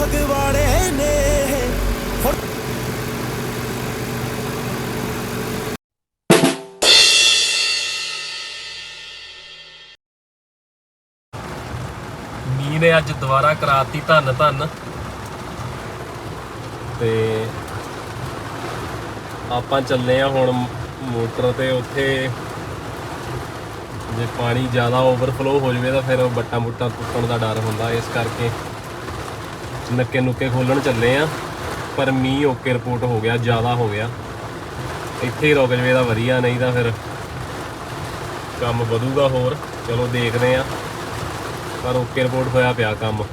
ਫਗਵਾੜੇ ਨੇ। ਮੀਂਹ ਨੇ ਅੱਜ ਦੁਬਾਰਾ ਕਰਾਤੀ ਧੰਨ ਧੰਨ। ਤੇ ਆਪਾਂ ਚੱਲੇ ਆ ਹੁਣ ਮੋਟਰ ਤੇ, ਉੱਥੇ ਜੇ ਪਾਣੀ ਜ਼ਿਆਦਾ ਓਵਰਫਲੋ ਹੋ ਜਵੇ ਤਾਂ ਫਿਰ ਬੱਟਾ ਬੁੱਟਾ ਟੁੱਟਣ ਦਾ ਡਰ ਹੁੰਦਾ, ਇਸ ਕਰਕੇ ਨੱਕੇ ਨੁੱਕੇ ਖੋਲਣ ਚੱਲੇ ਆ, ਪਰ ਮੀਂਹ ਓਕੇ ਰਿਪੋਰਟ ਹੋ ਗਿਆ, ਜ਼ਿਆਦਾ ਹੋ ਗਿਆ। ਇੱਥੇ ਹੀ ਰੁਕ ਜਵੇ ਤਾਂ ਵਧੀਆ, ਨਹੀਂ ਤਾਂ ਫਿਰ ਕੰਮ ਵਧੂਗਾ ਹੋਰ। ਚਲੋ ਦੇਖਦੇ ਆ, ਪਰ ਓਕੇ ਰਿਪੋਰਟ ਹੋਇਆ ਪਿਆ ਕੰਮ।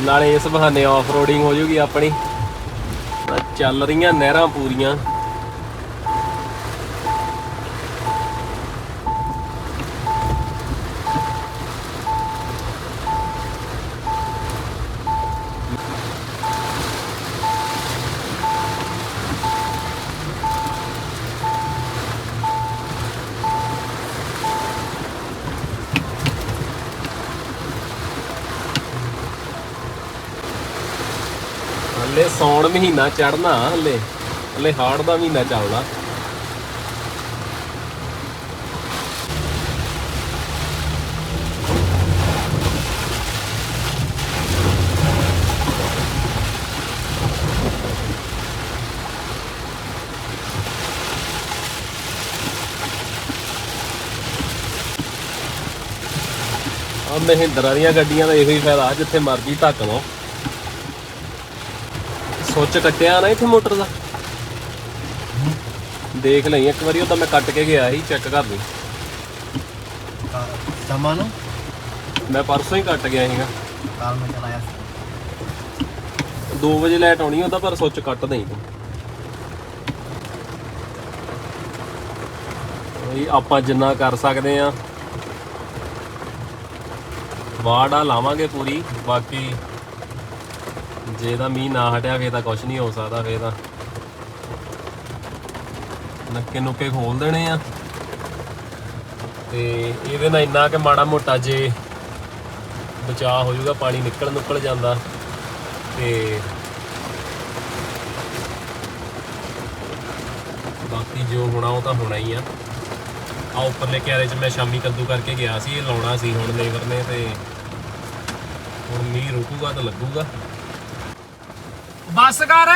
ਨਾਲੇ ਇਸ ਬਹਾਨੇ ਆਫ ਰੋਡਿੰਗ ਹੋ ਜੂਗੀ ਆਪਣੀ। ਚੱਲ ਰਹੀਆਂ ਨਹਿਰਾਂ ਪੂਰੀਆਂ। ਹਲੇ ਸੌਣ ਮਹੀਨਾ ਚੜਨਾ ਹਲੇ ਹਲੇ ਹਾੜ ਦਾ ਮਹੀਨਾ ਚੱਲਦਾ। ਆ ਮਹਿੰਦਰਾ ਦੀਆਂ ਗੱਡੀਆਂ ਦਾ ਇਹੋ ਹੀ ਫਾਇਦਾ, ਜਿੱਥੇ ਮਰਜ਼ੀ ਧੱਕ ਲਓ। ਸੁੱਚ ਕੱਟਿਆ ਨਾ ਇੱਥੇ ਮੋਟਰ ਦਾ। ਦੇਖ ਲਈ ਇੱਕ ਵਾਰੀ ਉਹ ਤਾਂ ਮੈਂ ਕੱਟ ਕੇ ਗਿਆ ਸੀ ਚੈੱਕ ਕਰ ਲਈ। ਸਮਾਂ ਨੂੰ। ਮੈਂ ਪਰਸੋਂ ਹੀ ਕੱਟ ਗਿਆ ਸੀਗਾ। ਕਾਲ ਮੈਂ ਚਲਾਇਆ 2 ਵਜੇ ਲਾਈਟ ਆਉਣੀ ਉਹਦਾ ਪਰ ਸੁੱਚ ਕੱਟ ਦੇਈ ਤੂੰ। ਉਹੀ ਆਪਾਂ ਜਿੰਨਾ ਕਰ ਸਕਦੇ ਆ। ਵਾੜਾ ਲਾਵਾਂਗੇ ਪੂਰੀ ਬਾਕੀ ਜੇ ਤਾਂ ਮੀਂਹ ਨਾ ਹਟਿਆ, ਫੇਰ ਤਾਂ ਕੁਝ ਨਹੀਂ ਹੋ ਸਕਦਾ, ਫੇਰ ਤਾਂ। ਨੱਕੇ ਨੁੱਕੇ ਖੋਲ ਦੇਣੇ ਆ। ਤੇ ਇਹਦੇ ਨਾਲ ਇੰਨਾ ਕਿ ਮਾੜਾ ਮੋਟਾ ਜੇ ਬਚਾਅ ਹੋ ਜਾਊਗਾ, ਪਾਣੀ ਨਿਕਲ ਨੁਕਲ ਜਾਂਦਾ। ਤੇ ਬਾਕੀ ਜੋ ਹੋਣਾ, ਉਹ ਤਾਂ ਹੋਣਾ ਹੀ ਆ। ਆ ਉੱਪਰਲੇ ਕਿਆਰੇ 'ਚ ਮੈਂ ਸ਼ਾਮੀ ਕੱਦੂ ਕਰਕੇ ਗਿਆ ਸੀ, ਇਹ ਲਾਉਣਾ ਸੀ ਹੁਣ ਲੇਬਰ ਨੇ ਤੇ ਹੁਣ ਮੀਂਹ ਰੁਕੂਗਾ ਤਾਂ ਲੱਗੂਗਾ। ਬੱਸ ਕਰ।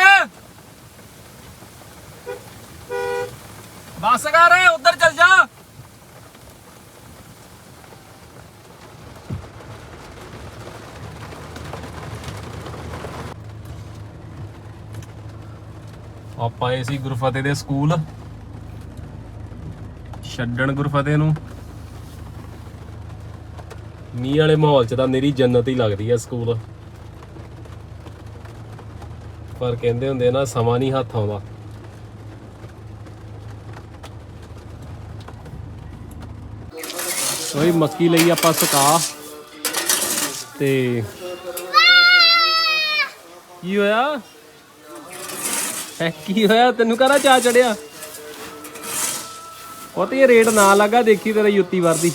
ਬੱਸ ਕਰ, ਉਧਰ ਚੱਲ ਜਾ। ਆਪਾਂ ਆਏ ਸੀ ਗੁਰਫਤਿਹ ਦੇ ਸਕੂਲ। ਛੱਡਣ ਗੁਰਫਤਿਹ ਨੂੰ। ਮੀਂਹ ਵਾਲੇ ਮਾਹੌਲ 'ਚ ਤਾਂ ਮੇਰੀ ਜੰਨਤ ਹੀ ਲੱਗਦੀ ਆ ਸਕੂਲ। ਪਰ ਕਹਿੰਦੇ ਹੁੰਦੇ ਨਾ, ਸਮਾਂ ਨਹੀਂ ਹੱਥ ਆਉਂਦਾ। ਸੋਈ ਮੱਕੀ ਲਈ ਆਪਾਂ ਸੁਕਾ। ਤੇ ਕੀ ਹੋਇਆ? ਹੈ, ਕੀ ਹੋਇਆ? ਤੈਨੂੰ ਕਹਦਾ ਚਾ ਚੜਿਆ? ਉਹ ਤੇ ਰੇਟ ਨਾ ਲੱਗਾ, ਦੇਖੀ ਤੇਰਾ ਯੁੱਤੀ ਵਰਦੀ।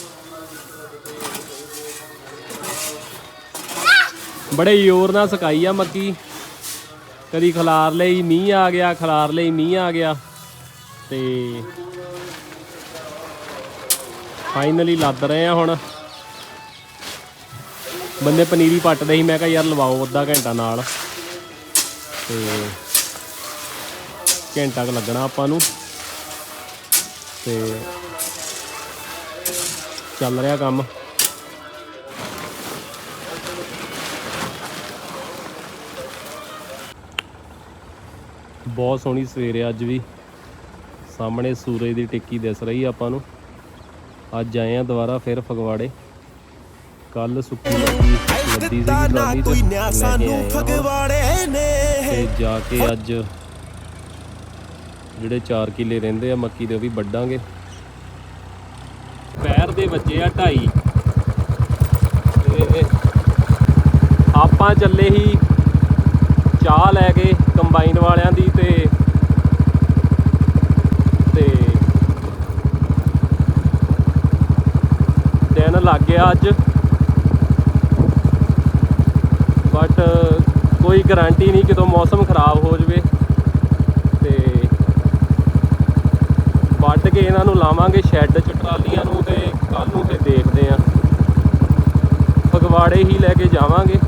ਬੜੇ ਜ਼ੋਰ ਨਾਲ ਸਕਾਈ ਆ ਮੱਕੀ। ਕਦੀ ਖਲਾਰ ਲਈ, ਮੀਂਹ ਆ ਗਿਆ, ਖਲਾਰ ਲਈ ਮੀਂਹ ਆ ਗਿਆ ਤੇ ਫਾਈਨਲੀ ਲੱਦ ਰਹੇ ਆ ਹੁਣ। ਬੰਦੇ ਪਨੀਰੀ ਪੱਟਦੇ ਸੀ, ਮੈਂ ਕਿਹਾ ਯਾਰ ਲਵਾਓ ਅੱਧਾ ਘੰਟਾ ਨਾਲ ਤੇ ਘੰਟਾ ਕੁ ਲੱਗਣਾ ਆਪਾਂ ਨੂੰ ਤੇ ਚੱਲ ਰਿਹਾ ਕੰਮ। ਬਹੁਤ ਸੋਹਣੀ ਸਵੇਰ ਹੈ ਅੱਜ ਵੀ। ਸਾਹਮਣੇ ਸੂਰਜ ਦੀ ਟਿੱਕੀ ਦਿਸ ਰਹੀ ਆਪਾਂ ਨੂੰ। ਅੱਜ ਆਏ ਆ ਦੁਬਾਰਾ ਫਿਰ ਫਗਵਾੜੇ। ਕੱਲ ਸੁੱਕੀ ਲੱਗੀ ਲੱਦੀ ਸੀ ਟਰਾਲੀ ਤੇ ਲੈ ਸਾਨੂੰ। ਫਗਵਾੜੇ ਨੇ। ਤੇ ਜਾ ਕੇ ਅੱਜ ਜਿਹੜੇ 4 ਕਿੱਲੇ ਰਹਿੰਦੇ ਆ ਮੱਕੀ ਦੇ ਉਹ ਵੀ ਵੱਢਾਂਗੇ। ਪੈਰ ਦੇ ਵੱਜੇ ਆ ਢਾਈ। ਤੇ ਆਪਾਂ ਚੱਲੇ ਹੀ ਚਾਹ ਲੈ ਕੇ ਕੰਬਾਈਨ ਵਾਲਿਆਂ ਦੀ ਤੇ ਤੇ ਗਿਆ ਅੱਜ ਬਟ ਕੋਈ ਗਾਰੰਟੀ ਨਹੀਂ ਕਿਦੋਂ ਮੌਸਮ ਖਰਾਬ ਹੋ ਜਵੇ ਤੇ ਵੱਢ ਕੇ ਇਹਨਾਂ ਨੂੰ ਲਾਵਾਂਗੇ ਸ਼ੈੱਡ ਚ ਟਰਾਲੀਆਂ ਨੂੰ ਤੇ ਕੱਲ ਨੂੰ ਤੇ ਦੇਖਦੇ ਆਂ ਫਗਵਾੜੇ ਹੀ ਲੈ ਕੇ ਜਾਵਾਂਗੇ।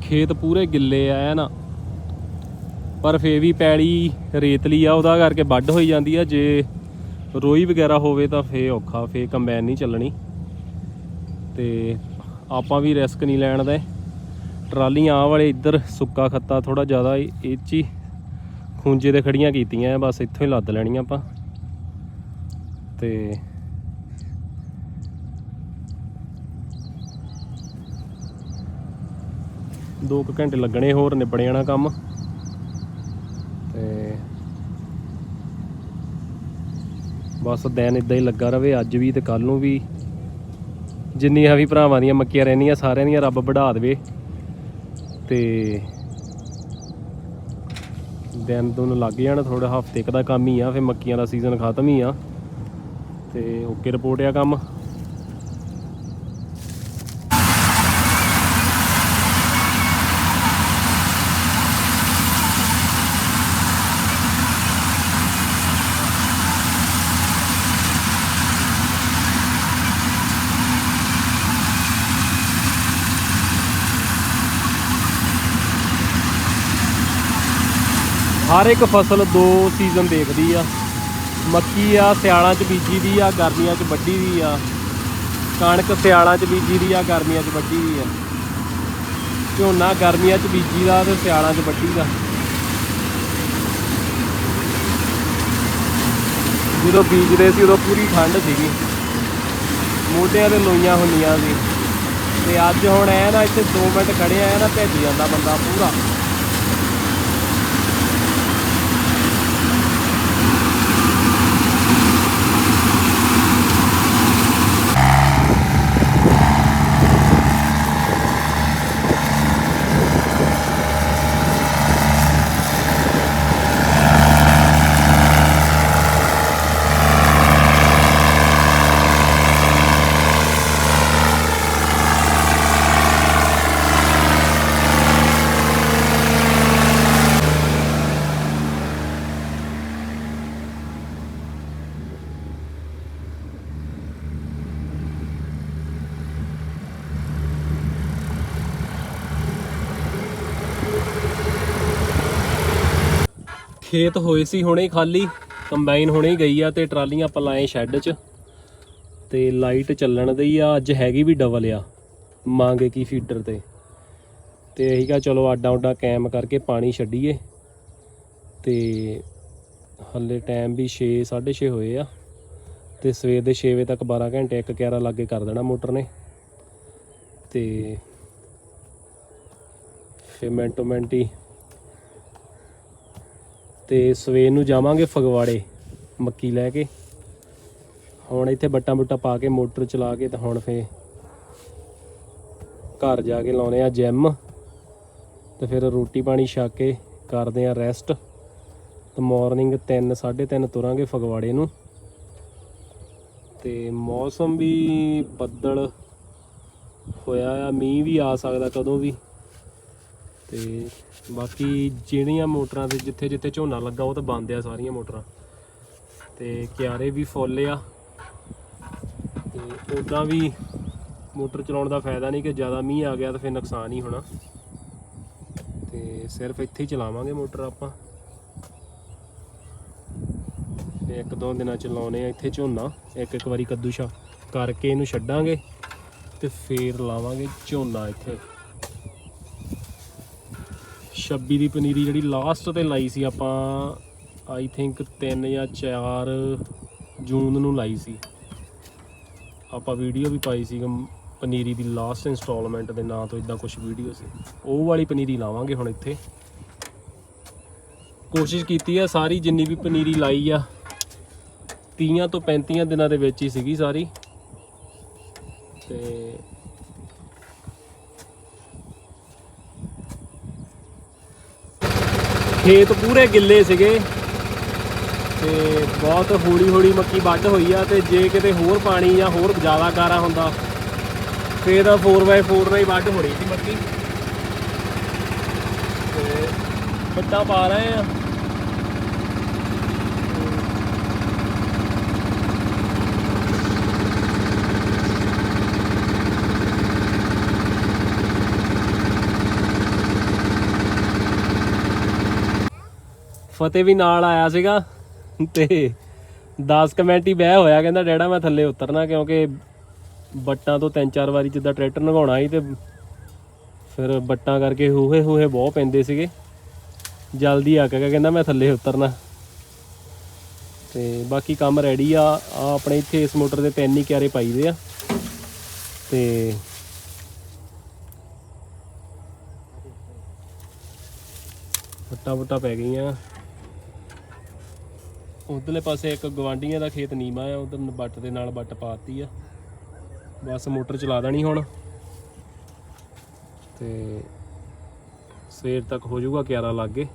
ਖੇਤ ਪੂਰੇ ਗਿੱਲੇ ਆ ਨਾ। ਪਰ ਫੇ ਵੀ ਪੈਲੀ ਰੇਤਲੀ ਆ, ਉਹਦਾ ਕਰਕੇ ਵੱਢ ਹੋਈ ਜਾਂਦੀ ਆ। ਜੇ ਰੋਈ ਵਗੈਰਾ ਹੋਵੇ ਤਾਂ ਫੇ ਔਖਾ ਫੇ ਕੰਬਾਈਨ ਨਹੀਂ ਚੱਲਣੀ। ਤੇ ਆਪਾਂ ਵੀ ਰਿਸਕ ਨਹੀਂ ਲੈਣ ਦੇ। ਟਰਾਲੀਆਂ ਆ ਵਾਲੇ ਇੱਧਰ ਸੁੱਕਾ ਖੱਤਾ ਥੋੜਾ ਜ਼ਿਆਦਾ ਇਹ ਇਹ 'ਚ ਹੀ ਖੂੰਜੇ ਤੇ ਖੜੀਆਂ ਕੀਤੀਆਂ ਆ, ਬਸ ਇੱਥੋਂ ਹੀ ਲੱਦ ਲੈਣੀਆਂ ਆਪਾਂ। ਤੇ ਦੋ ਕੁ ਘੰਟੇ ਲੱਗਣੇ ਹੋਰ ਨਿਬੜ ਜਾਣਾ ਕੰਮ। ਤੇ ਬਸ ਦਿਨ ਇਦਾਂ ਹੀ ਲੱਗਾ ਰਵੇ, ਅੱਜ ਵੀ ਤੇ ਕੱਲ ਨੂੰ ਵੀ। ਜਿੰਨੀਆਂ ਵੀ ਭਰਾਵਾਂ ਦੀਆਂ ਮੱਕੀਆਂ ਰਹਿੰਦੀਆਂ, ਸਾਰਿਆਂ ਦੀਆਂ ਰੱਬ ਵਧਾ ਦੇਵੇ। ਤੇ ਦਿਨ ਦੁਨ ਲੱਗ ਜਾਣ ਥੋੜਾ ਹਫ਼ਤੇ ਕੁ ਦਾ ਕੰਮ ਹੀ ਆ, ਫਿਰ ਮੱਕੀਆਂ ਦਾ ਸੀਜ਼ਨ ਖਤਮ ਹੀ ਆ। ਤੇ ਓਕੇ ਰਿਪੋਰਟ ਆ ਕੰਮ। ਹਰ ਇੱਕ ਫਸਲ ਦੋ ਸੀਜ਼ਨ ਦੇਖਦੀ ਆ। ਮੱਕੀ ਆ, ਸਿਆਲਾਂ 'ਚ ਬੀਜੀ ਦੀ ਆ, ਗਰਮੀਆਂ 'ਚ ਵੱਢੀ ਦੀ ਆ। ਕਣਕ ਸਿਆਲਾਂ 'ਚ ਬੀਜੀ ਦੀ ਆ, ਗਰਮੀਆਂ 'ਚ ਵੱਢੀ ਦੀ ਆ। ਝੋਨਾ ਗਰਮੀਆਂ 'ਚ ਬੀਜੀ ਦਾ ਤੇ ਸਿਆਲਾਂ 'ਚ ਵੱਢੀ ਦਾ। ਜਦੋਂ ਬੀਜਦੇ ਸੀ ਉਦੋਂ ਪੂਰੀ ਠੰਡ ਸੀਗੀ। ਮੋਢਿਆਂ ਤੇ ਲੋਈਆਂ ਹੁੰਦੀਆਂ ਸੀ। ਤੇ ਅੱਜ ਹੁਣ ਐ ਨਾ ਇੱਥੇ 2 ਮਿੰਟ ਖੜਿਆ ਆ ਨਾ ਭੱਜ ਜਾਂਦਾ ਬੰਦਾ ਪੂਰਾ। ਖੇਤ ਹੋਏ ਸੀ ਹੁਣੇ ਖਾਲੀ, ਕੰਬਾਈਨ ਹੁਣੇ ਹੀ ਗਈ ਆ ਤੇ ਟਰਾਲੀਆਂ ਆਪਾਂ ਲਾਏ ਸ਼ੈੱਡ 'ਚ ਤੇ ਲਾਈਟ ਚੱਲਣ ਦੀ ਆ, ਅੱਜ ਹੈਗੀ ਵੀ ਡਬਲ ਆ ਮੰਗੇ ਕੀ ਫੀਡਰ ਤੇ। ਤੇ ਇਹੀ ਕਹਾ ਚਲੋ ਆਡਾ ਉਡਾ ਕੈਮ ਕਰਕੇ ਪਾਣੀ ਛੱਡੀਏ। ਤੇ ਹੱਲੇ ਟਾਈਮ ਵੀ 6 6:30 ਹੋਏ ਆ ਤੇ ਸਵੇਰ ਦੇ 6 ਵਜੇ ਤੱਕ 12 ਘੰਟੇ 1 11 ਲਾਗੇ ਕਰ ਦੇਣਾ ਮੋਟਰ ਨੇ। ਤੇ ਫਿਰ ਮਿੰਟੋ ਮਿੰਟ ਹੀ ਤੇ ਸਵੇਰ ਨੂੰ ਜਾਵਾਂਗੇ ਫਗਵਾੜੇ, ਮੱਕੀ ਲੈ ਕੇ। ਹੁਣ ਇੱਥੇ ਬੱਟਾ ਬੁੱਟਾ ਪਾ ਕੇ ਮੋਟਰ ਚਲਾ ਕੇ ਤੇ ਹੁਣ ਫੇ ਘਰ ਜਾ ਕੇ ਲਾਉਨੇ ਆ ਜਿਮ ਤੇ ਫਿਰ ਰੋਟੀ ਪਾਣੀ ਛਕ ਕੇ ਕਰਦੇ ਆ ਰੈਸਟ ਤੇ ਮਾਰਨਿੰਗ 3 3:30 ਤੁਰਾਂਗੇ ਫਗਵਾੜੇ ਨੂੰ। ਤੇ ਮੌਸਮ ਵੀ ਬੱਦਲ ਹੋਇਆ ਆ, ਮੀਂਹ ਵੀ ਆ ਸਕਦਾ ਕਦੋਂ ਵੀ। ਤੇ ਬਾਕੀ ਜਿਹੜੀਆਂ ਮੋਟਰਾਂ ਤੇ ਜਿੱਥੇ ਜਿੱਥੇ ਝੋਨਾ ਲੱਗਾ ਉਹ ਤਾਂ ਬੰਦ ਆ ਸਾਰੀਆਂ ਮੋਟਰਾਂ। ਤੇ ਕਿਆਰੇ ਵੀ ਫੁੱਲ ਆ। ਤੇ ਉਦਾਂ ਵੀ ਮੋਟਰ ਚਲਾਉਣ ਦਾ ਫਾਇਦਾ ਨਹੀਂ ਕਿ ਜ਼ਿਆਦਾ ਮੀਂਹ ਆ ਗਿਆ ਤਾਂ ਫਿਰ ਨੁਕਸਾਨ ਹੀ ਹੋਣਾ। ਤੇ ਸਿਰਫ ਇੱਥੇ ਹੀ ਚਲਾਵਾਂਗੇ ਮੋਟਰ ਆਪਾਂ। ਤੇ ਇੱਕ ਦੋ ਦਿਨਾਂ ਚ ਲਾਉਨੇ ਆ ਇੱਥੇ ਝੋਨਾ, ਇੱਕ ਇੱਕ ਵਾਰੀ ਕੱਦੂ ਛਾ ਕਰਕੇ ਇਹਨੂੰ ਛੱਡਾਂਗੇ ਤੇ ਫੇਰ ਲਾਵਾਂਗੇ ਝੋਨਾ ਇੱਥੇ। 26 ਦੀ ਪਨੀਰੀ ਜਿਹੜੀ ਲਾਸਟ ਤੇ ਲਾਈ ਸੀ ਆਪਾਂ ਆਈ ਥਿੰਕ 3 ਜਾਂ 4 ਜੂਨ ਨੂੰ ਲਾਈ ਸੀ। ਆਪਾਂ ਵੀਡੀਓ ਵੀ ਪਾਈ ਸੀ ਪਨੀਰੀ ਦੀ ਲਾਸਟ ਇਨਸਟਾਲਮੈਂਟ ਦੇ ਨਾਂ ਤੋਂ ਇਦਾਂ ਕੁਝ ਵੀਡੀਓ ਸੀ। ਉਹ ਵਾਲੀ ਪਨੀਰੀ ਲਾਵਾਂਗੇ ਹੁਣ ਇੱਥੇ। ਕੋਸ਼ਿਸ਼ ਕੀਤੀ ਆ ਸਾਰੀ ਜਿੰਨੀ ਵੀ ਪਨੀਰੀ ਲਾਈ ਆ 30 ਤੋਂ 35 ਦਿਨਾਂ ਦੇ ਵਿੱਚ ਹੀ ਸੀਗੀ ਸਾਰੀ। ਤੇ ਖੇਤ ਪੂਰੇ ਗਿੱਲੇ ਸੀਗੇ ਤੇ ਬਹੁਤ ਹੌਲੀ ਹੌਲੀ ਮੱਕੀ ਵੱਢ ਹੋਈ ਆ ਤੇ ਜੇ ਕਿਤੇ ਹੋਰ ਪਾਣੀ ਜਾਂ ਹੋਰ ਜ਼ਿਆਦਾ ਗਾਰਾ ਹੁੰਦਾ, ਫੇਰ 4x4 ਨਾਲ ਹੀ ਵੱਢ ਹੋਣੀ ਸੀ ਮੱਕੀ। ਤੇ ਵੱਟਾਂ ਪਾ ਰਹੇ ਆ। ਫਤਿਹ ਵੀ ਨਾਲ ਆਇਆ ਸੀਗਾ ਤੇ 10 ਕਮੈਂਟ ਹੀ ਬਹਿ ਹੋਇਆ, ਕਹਿੰਦਾ, ਡੈਡਾ, ਮੈਂ ਥੱਲੇ ਉਤਰਨਾ ਕਿਉਂਕਿ ਬੱਟਾਂ ਤੋਂ ਤਿੰਨ ਚਾਰ ਵਾਰੀ ਜਿੱਦਾਂ ਟਰੈਕਟਰ ਨਗਾਉਣਾ ਸੀ ਤੇ ਫਿਰ ਬੱਟਾਂ ਕਰਕੇ ਹੂਹੇ ਹੂਹੇ ਬਹੁਤ ਪੈਂਦੇ ਸੀਗੇ। ਜਲਦੀ ਆ ਕੇ ਕਹਿੰਦਾ, ਮੈਂ ਥੱਲੇ ਉਤਰਨਾ। ਤੇ ਬਾਕੀ ਕੰਮ ਰੈਡੀ ਆ ਆ ਆਪਣੇ ਇੱਥੇ ਇਸ ਮੋਟਰ ਦੇ ਤਿੰਨ ਹੀ ਕਿਆਰੇ ਪਾਈਦੇ ਆ ਤੇ ਵੱਟਾਂ ਵੁੱਟਾਂ ਪੈ ਗਈਆਂ। ਉਧਰਲੇ ਪਾਸੇ ਇੱਕ ਗਵਾਂਡੀਆਂ ਦਾ ਖੇਤ ਨੀਮਾ ਆ, ਉਧਰ ਬੱਟ ਦੇ ਨਾਲ ਬੱਟ ਪਾਤੀ ਆ। ਬਸ ਮੋਟਰ ਚਲਾ ਦੇਣੀ ਹੁਣ। ਤੇ ਸਵੇਰ ਤੱਕ ਹੋ ਜਾਊਗਾ 11 ਲੱਗੇ।